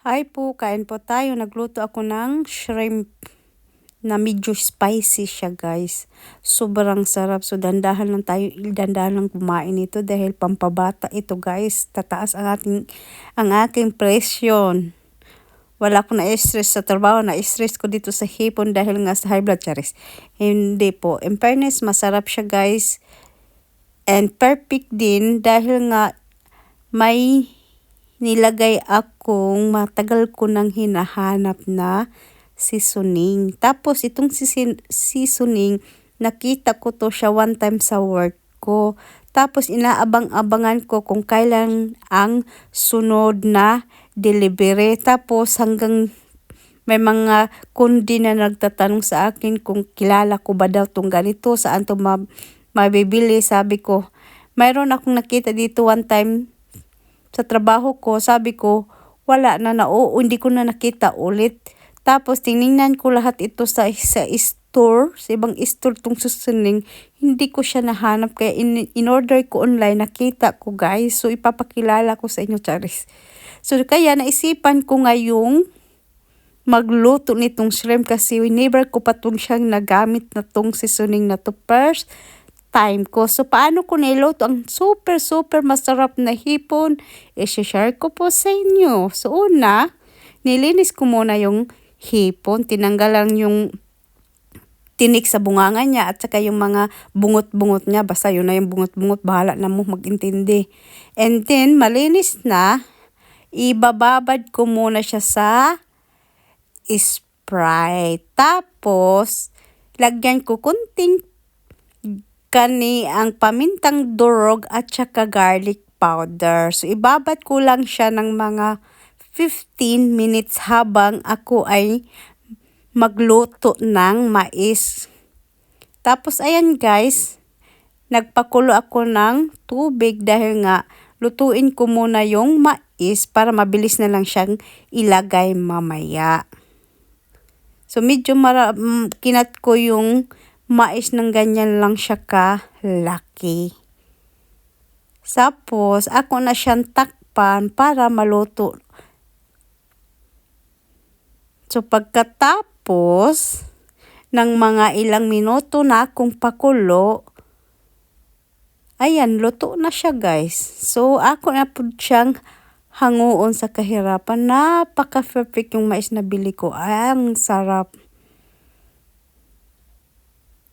Hi po, kain po tayo. Nagluto ako ng shrimp na medyo spicy siya guys. Sobrang sarap. So dandahan lang tayo, dandahan lang kumain ito dahil pampabata ito guys. Tataas ang ating ang aking presyon. Wala ko na-stress sa trabaho, na-stress ko dito sa hipon dahil nga sa high blood charis. Hindi po. In fairness, masarap siya guys. And perfect din dahil nga may nilagay akong matagal ko nang hinahanap na seasoning. Tapos itong seasoning, nakita ko to siya one time sa work ko. Tapos inaabang-abangan ko kung kailan ang sunod na delivery. Tapos hanggang may mga kundi na nagtatanong sa akin kung kilala ko ba daw tong ganito, saan to mabibili. Sabi ko, mayroon akong nakita dito one time sa trabaho ko, sabi ko, wala na na, o hindi ko na nakita ulit. Tapos, tiningnan ko lahat ito sa, sa store, sa ibang store tong susuning, hindi ko siya nahanap. Kaya in, in order ko online, nakita ko guys. So, ipapakilala ko sa inyo, Charis. So, kaya naisipan ko ngayong magluto nitong shrimp kasi never ko pa itong siyang nagamit na tong seasoning na to first time ko. So, paano ko niluto ang super, super masarap na hipon? I-share ko po sa inyo. So, una, nilinis ko muna yung hipon. Tinanggal lang yung tinik sa bunganga niya at saka yung mga bungot-bungot niya. Basta yun na yung bungot-bungot. Bahala na mo magintindi. And then, malinis na. Ibababad ko muna siya sa Sprite. Tapos, lagyan ko kunting kani ang pamintang durog at saka garlic powder. So, ibabat ko lang siya ng mga 15 minutes habang ako ay magluto ng mais. Tapos, ayan guys, nagpakulo ako ng tubig dahil nga lutuin ko muna yung mais para mabilis na lang siyang ilagay mamaya. So, medyo mara kinat ko yung mais ng ganyan lang siya ka-laki. Tapos, ako na siyang takpan para maluto. So, pagkatapos ng mga ilang minuto na akong pakulo, ayan, luto na siya guys. So, ako na po siyang hanguon sa kahirapan. Napaka-perfect yung mais na bili ko. Ang sarap.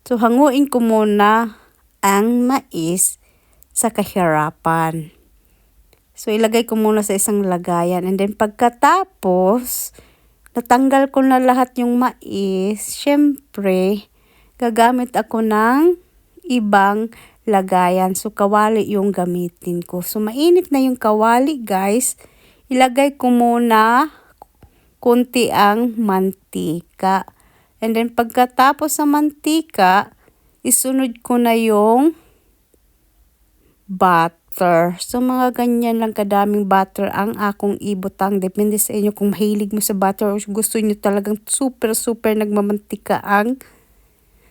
So, hanguin ko muna ang mais sa kahirapan. So, ilagay ko muna sa isang lagayan. And then, pagkatapos, natanggal ko na lahat yung mais. Siyempre, gagamit ako ng ibang lagayan. So, kawali yung gamitin ko. So, mainit na yung kawali, guys. Ilagay ko muna kunti ang mantika. And then pagkatapos sa mantika, isunod ko na yung butter. So mga ganyan lang kadaming butter ang akong ibutang. Depende sa inyo kung mahilig mo sa butter o gusto nyo talagang super super nagmamantika ang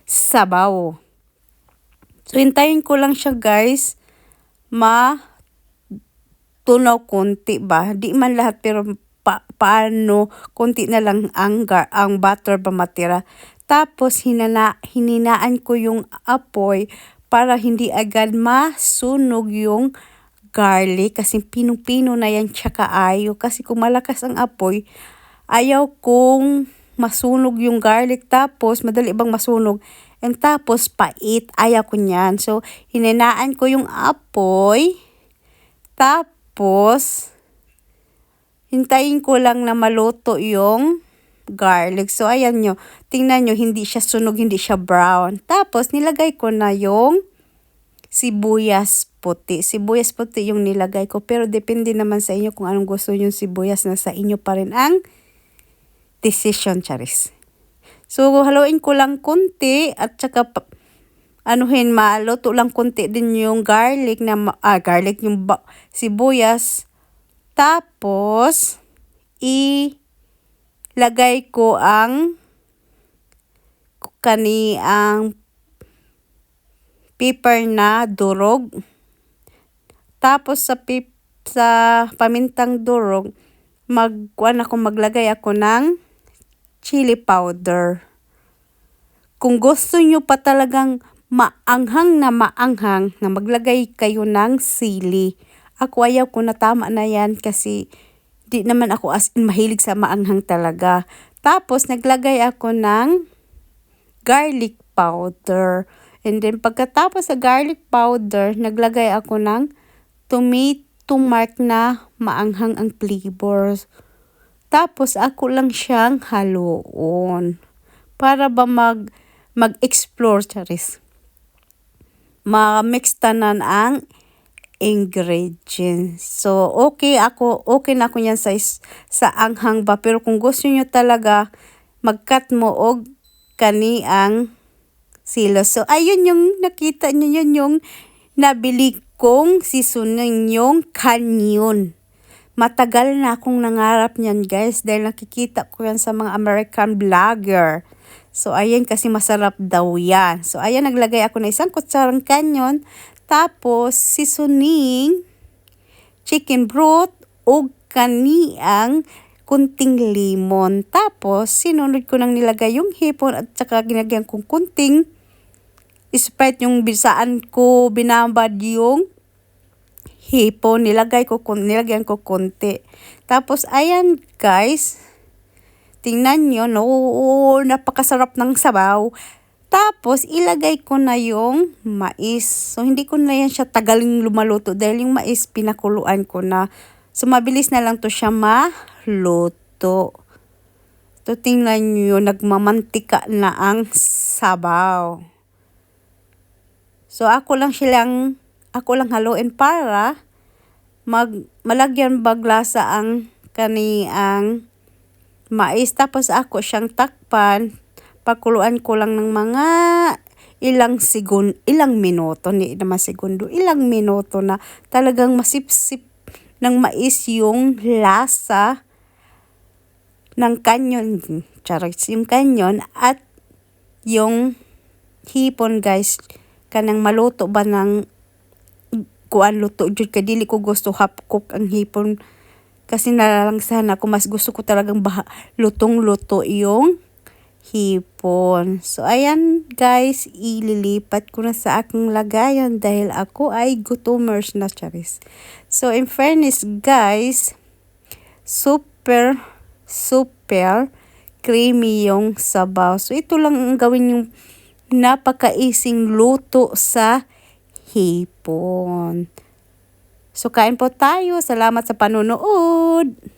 sabaw. So hintayin ko lang siya guys ma tunaw konti ba. Di man lahat pero pa, paano, konti na lang ang, ang butter ba matira. Tapos hinana, hininaan ko yung apoy para hindi agad masunog yung garlic kasi pinong-pino na yan tsaka ayo. Kasi kung malakas ang apoy, ayaw kong masunog yung garlic tapos madali bang masunog. And tapos pait, ayaw ko niyan. So hininaan ko yung apoy. Tapos hintayin ko lang na maluto yung garlic. So, ayan nyo. Tingnan nyo, hindi siya sunog, hindi siya brown. Tapos, nilagay ko na yung sibuyas puti. Sibuyas puti yung nilagay ko. Pero, depende naman sa inyo kung anong gusto yung sibuyas na sa inyo pa rin ang decision, charis. So, haluin ko lang kunti at saka anuhin, maluto lang kunti din yung garlic na, ah, garlic yung sibuyas tapos, ilagay ko ang kani ang pepper na durog. Tapos sa pip, sa pamintang durog, magkuan ako maglagay ako ng chili powder. Kung gusto nyo pa talagang maanghang na maanghang na maglagay kayo ng sili. Ako ayaw ko na tama na yan kasi di naman ako as in mahilig sa maanghang talaga. Tapos naglagay ako ng garlic powder. And then pagkatapos sa garlic powder, naglagay ako ng tomato mark na maanghang ang flavors. Tapos ako lang siyang haluon. Para ba mag mag-explore charis. Ma-mix tanan ang ingredients. So, okay ako, okay na ako yan sa, sa anghang ba. Pero kung gusto niyo talaga, mag-cut mo og kani ang silo. So, ayun yung nakita niyo yun yung nabili kong seasoning yung canyon. Matagal na akong nangarap niyan guys dahil nakikita ko yan sa mga American vlogger. So, ayan kasi masarap daw yan. So, ayan, naglagay ako na isang kutsarang kanyon. Tapos, seasoning, chicken broth, o kaniang kunting lemon. Tapos, sinunod ko nang nilagay yung hipon at saka ginagyan kong kunting Sprite yung bisaan ko binabad yung hipon. Nilagay ko, nilagyan ko konti. Tapos, ayan guys, Tingnan nyo, no, napakasarap ng sabaw. Tapos, ilagay ko na yung mais. So, hindi ko na yan siya tagaling lumaluto dahil yung mais pinakuluan ko na. So, mabilis na lang to siya maluto. So, tingnan nyo, nagmamantika na ang sabaw. So, ako lang silang, ako lang haluin para mag, malagyan baglasa ang kaniang mais. Tapos ako siyang takpan. Pakuluan ko lang ng mga ilang segundo, ilang minuto, ni naman segundo, ilang minuto na talagang masipsip ng mais yung lasa ng kanyon, charot, yung kanyon at yung hipon guys, kanang maluto ba ng kuan luto jud kadili ko gusto half cook ang hipon. Kasi nalalangsahan ako, mas gusto ko talagang lutong-luto yung hipon. So, ayan guys, ililipat ko na sa aking lagayan dahil ako ay gutomers na charis. So, in fairness guys, super, super creamy yung sabaw. So, ito lang ang gawin yung napakaising luto sa hipon. So, kain po tayo. Salamat sa panonood.